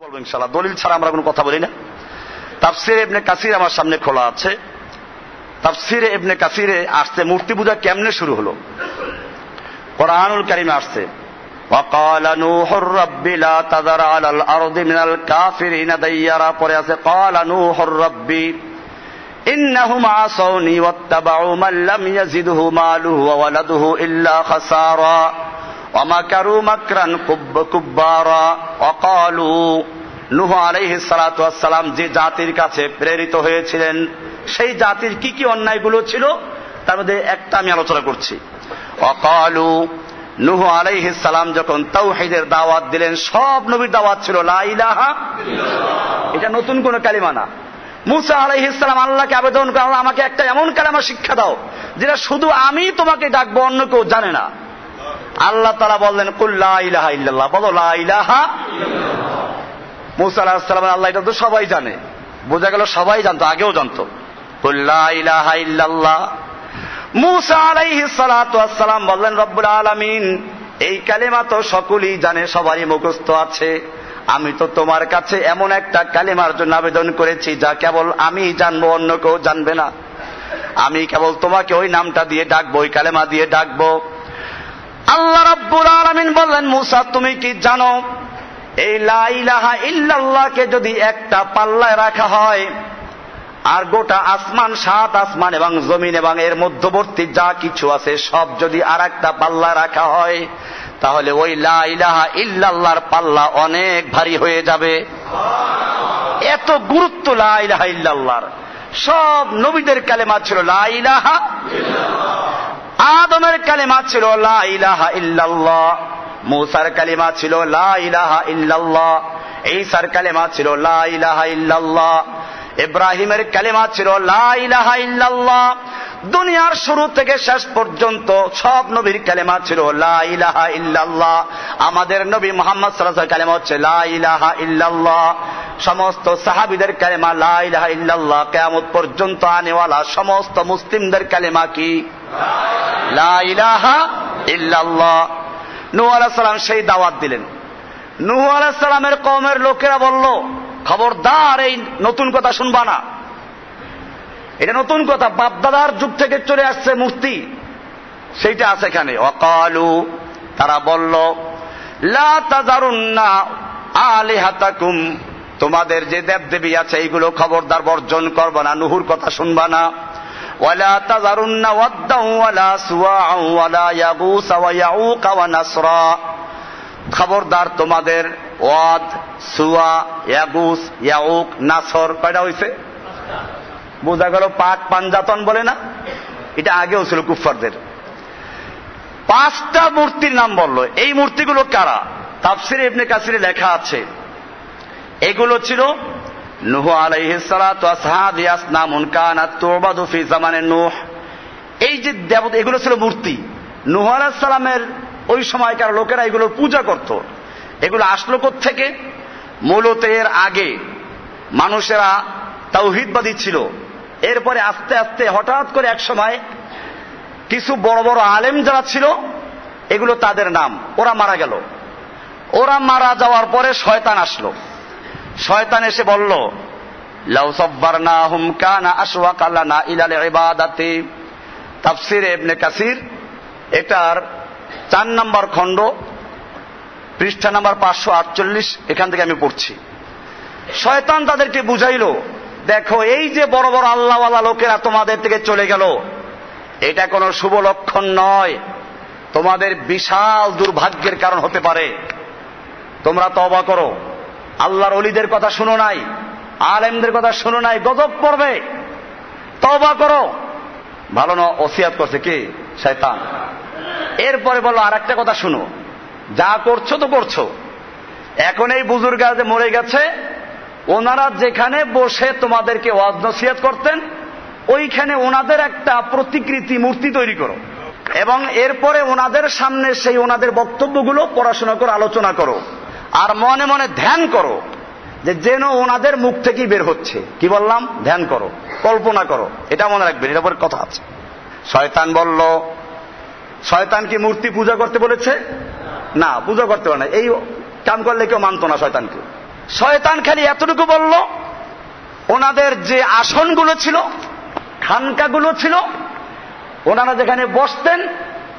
বলবো ইনশাল্লাহ দলিল ছাড়া আমরা কোনো কথা বলি না তাফসির এবনে কাসির আমার সামনে খোলা আছে তাফসির এবনে কাসিরে আসছে মূর্তি পূজা কেমনে শুরু হলো কোরআনুল কারিমে আসছে وقال نوح رب لا تذر على الأرض من الكافرين ديارا পরে আছে قال نوح رب إنهم عصوني واتبعوا من لم يزده ماله وولده إلا خسارا অমাকারু কুব্বারা যে জাতির কাছে প্রেরিত হয়েছিলেন, সেই জাতির কি কি অন্যায়গুলো ছিল, তার মধ্যে একটা আমি আলোচনা করছি। অকালু, নুহ আলাইহিস সালাম যখন তাওহিদের দাওয়াত দিলেন, সব নবীর দাওয়াত ছিল লাইলাহা এটা নতুন কোন কালিমা না। মুসা আলাইহিস সালাম আল্লাহকে আবেদন করা আমাকে একটা এমন কালামা শিক্ষা দাও, যেটা শুধু আমি তোমাকে ডাকবো, অন্য কেউ জানে না। আল্লাহ তারা বললেন আল্লাহ, এটা তো সবাই জানে। বোঝা গেল সবাই জানতো, আগেও জানতো। সালাম বললেন, রব্বুল আলামিন, এই কালেমা তো সকলেই জানে, সবারই মুখস্থ আছে। আমি তো তোমার কাছে এমন একটা কালেমার জন্য আবেদন করেছি, যা কেবল আমি জানব, অন্য কেউ জানবে না। আমি কেবল তোমাকে ওই নামটা দিয়ে ডাকবো, ওই কালেমা দিয়ে ডাকবো। আল্লাহ রব্বুল আলামিন বললেন, মুসা, তুমি কি জানো এই লাইলাহা ইল্লাল্লাহকে যদি একটা পাল্লায় রাখা হয়, আর গোটা আসমান সাত আসমান এবং জমিন এবং এর মধ্যবর্তী যা কিছু আছে সব যদি আর একটা পাল্লা রাখা হয়, তাহলে ওই লা ইলাহা ইল্লাল্লাহর পাল্লা অনেক ভারী হয়ে যাবে। এত গুরুত্ব লা ইলাহা ইল্লাল্লাহর। সব নবীদের কালেমা ছিল লা ইলাহা আদমের কালেমা ছিল, লা ইলাহা ইল্লাল্লাহ। মুসার কালিমা ছিল, লা ইলাহা ইল্লাল্লাহ। ঈসার কালিমা ছিল, লা ইলাহা ইব্রাহিমের কালিমা ছিল, লা ইলাহা ইল্লাল্লাহ। দুনিয়ার শুরু থেকে শেষ পর্যন্ত সব নবীর কালেমা ছিল, লা ইলাহা ইল্লাল্লাহ। আমাদের নবী মোহাম্মদ সাল্লাল্লাহু কালেমা হচ্ছে, লা ইলাহা ইল্লাল্লাহ। সমস্ত সাহাবিদের কালেমা, লা ইলাহা ইল্লাল্লাহ। কিয়ামত পর্যন্ত আনেওয়ালা সমস্ত মুসলিমদের কালেমা কি? লা ইলাহা ইল্লাল্লাহ। নূহ আলাইহিস সালাম সেই দাওয়াত দিলেন। নূহ সালামের কওমের লোকেরা বলল, খবরদার, এই নতুন কথা শুনবা না। এটা নতুন কথা। বাপদাদার যুগ থেকে চলে আসছে মূর্তি। সেইটা আছে এখানে। অকালু, তারা বলল, লা তাজারুন্না আলিহাতাকুম। তোমাদের যে দেবদেবী আছে, এইগুলো খবরদার বর্জন করবা না, নুহুর কথা শুনবা না। খবরদার তোমাদের ওয়াদ, সুয়া ইয়াগুস ইয়াউক, নাসর, কয়টা হইছে? বোঝা গেল পাক পাঞ্জাতন বলে না? এটা আগেও ছিল কুফারদের পাঁচটা মূর্তির নাম বলল। এই মূর্তিগুলো কারা? তাফসিরে ইবনে কাসিরে লেখা আছে। এগুলো ছিল নুহ আলাইহিসালামুন জামানে নুহ। এই যে দেবতা, এগুলো ছিল মূর্তি। নুহ সালামের ওই সময়কার লোকেরা এগুলোর পূজা করত। এগুলো আসলো থেকে মূলত এর আগে মানুষেরা তাওহিদবাদী ছিল। এরপরে আস্তে আস্তে হঠাৎ করে এক সময় কিছু বড় বড় আলেম যারা ছিল, এগুলো তাদের নাম। ওরা মারা গেল। ওরা মারা যাওয়ার পরে শয়তান আসলো। শয়তান এসে বলল কাসির, এটার চার নম্বর খণ্ড, পৃষ্ঠা নাম্বার পাঁচশো আটচল্লিশ, এখান থেকে আমি পড়ছি। শয়তান তাদেরকে বুঝাইলো দেখো, এই যে বড় বড় আল্লাহওয়ালা লোকেরা তোমাদের থেকে চলে গেল, এটা কোনো শুভ লক্ষণ নয়। তোমাদের বিশাল দুর্ভাগ্যের কারণ হতে পারে। তোমরা তবা করো। আল্লাহর অলিদের কথা শুনো নাই, আলেমদের কথা শুনো নাই, গজব পড়বে। তবা করো। ভালো না, ওসিয়াত করছে কি? শয়তান। এরপরে বলো আর একটা কথা শুনো। যা করছ তো করছ। এখন এই বুজুর্গ মরে গেছে ওনারা যেখানে বসে তোমাদেরকে ওয়াজ নসিহত করতেন, ওইখানে ওনাদের একটা প্রতিকৃতি মূর্তি তৈরি করো। এবং এরপরে ওনাদের সামনে সেই ওনাদের বক্তব্যগুলো পড়াশোনা করে আলোচনা করো। আর মনে মনে ধ্যান করো যে যেন ওনাদের মুখ থেকেই বের হচ্ছে। কি বললাম? ধ্যান করো, কল্পনা করো। এটা মনে রাখবেন এটা পরে কথা আছে। শয়তান বলল, শয়তান কি মূর্তি পূজা করতে বলেছে? না, পূজা করতে পারে না। এই কাম করলে কেউ মানতো না শয়তানকে। শয়তান খালি এতটুকু বলল, ওনাদের যে আসনগুলো ছিল, খানকাগুলো ছিল, ওনারা যেখানে বসতেন,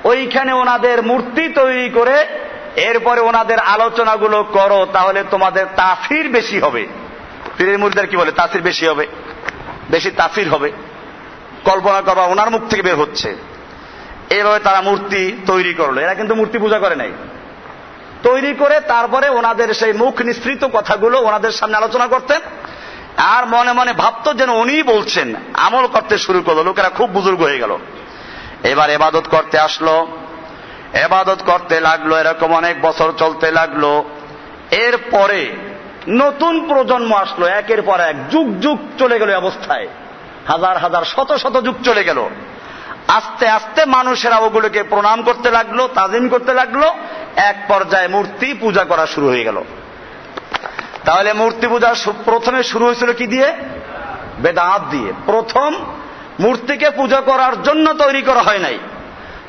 ওইখানে ওনাদের মূর্তি তৈরি করে এরপরে ওনাদের আলোচনাগুলো করো, তাহলে তোমাদের তাফির বেশি হবে। পীরের মুরিদের কি বলে? তাফির বেশি হবে। বেশি তাফির হবে। কল্পনা করবা, ওনার মুখ থেকে বের হচ্ছে। এভাবে তারা মূর্তি তৈরি করল। এরা কিন্তু মূর্তি পূজা করে নাই। তৈরি করে তারপরে ওনাদের সেই মুখ নিঃসৃত কথাগুলো ওনাদের সামনে আলোচনা করতেন। আর মনে মনে ভাবতো যেন উনি বলছেন, আমল করতে শুরু করল, লোকেরা খুব বুজুর্গ হয়ে গেল। এবার এবাদত করতে আসলো, এবাদত করতে লাগল, এরকম অনেক বছর চলতে লাগল। এরপরে নতুন প্রজন্ম আসলো, একের পর এক যুগ যুগ চলে গেল অবস্থায়। হাজার হাজার, শত শত যুগ চলে গেল। আস্তে আস্তে মানুষেরা ওগুলোকে প্রণাম করতে লাগল, তাজিম করতে লাগল এক পর্যায়ে মূর্তি পূজা করা শুরু হয়ে গেল। তাহলে মূর্তি পূজা প্রথমে শুরু হয়েছিল কি দিয়ে? বেদাত দিয়ে। প্রথম মূর্তিকে পূজা করার জন্য তৈরি করা হয় নাই।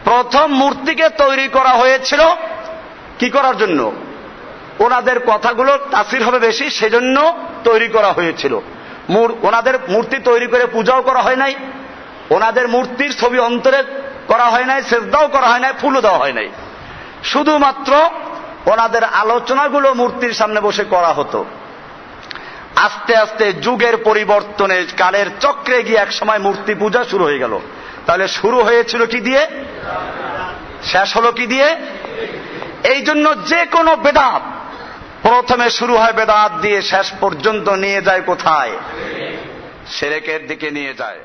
প্রথম মূর্তিকে তৈরি করা হয়েছিল কি করার জন্য? ওনাদের কথাগুলো তাসির হবে বেশি, সেজন্য তৈরি করা হয়েছিল। ওনাদের মূর্তি তৈরি করে পূজাও করা হয় নাই। ওনাদের মূর্তির ছবি অন্তরে করা হয় নাই, সেজদাও করা হয় নাই, ফুলও দেওয়া হয় নাই। শুধুমাত্র ওনাদের আলোচনাগুলো মূর্তির সামনে বসে করা হতো। আস্তে আস্তে যুগের পরিবর্তনে কালের চক্রে গিয়ে এক সময় মূর্তি পূজা শুরু হয়ে গেল। তাহলে শুরু হয়েছিল কি দিয়ে? শেষ হলো কি দিয়ে? এই জন্য যে কোনো বেদাত প্রথমে শুরু হয় বেদাত দিয়ে শেষ পর্যন্ত নিয়ে যায় কোথায়? সেরেকের দিকে নিয়ে যায়।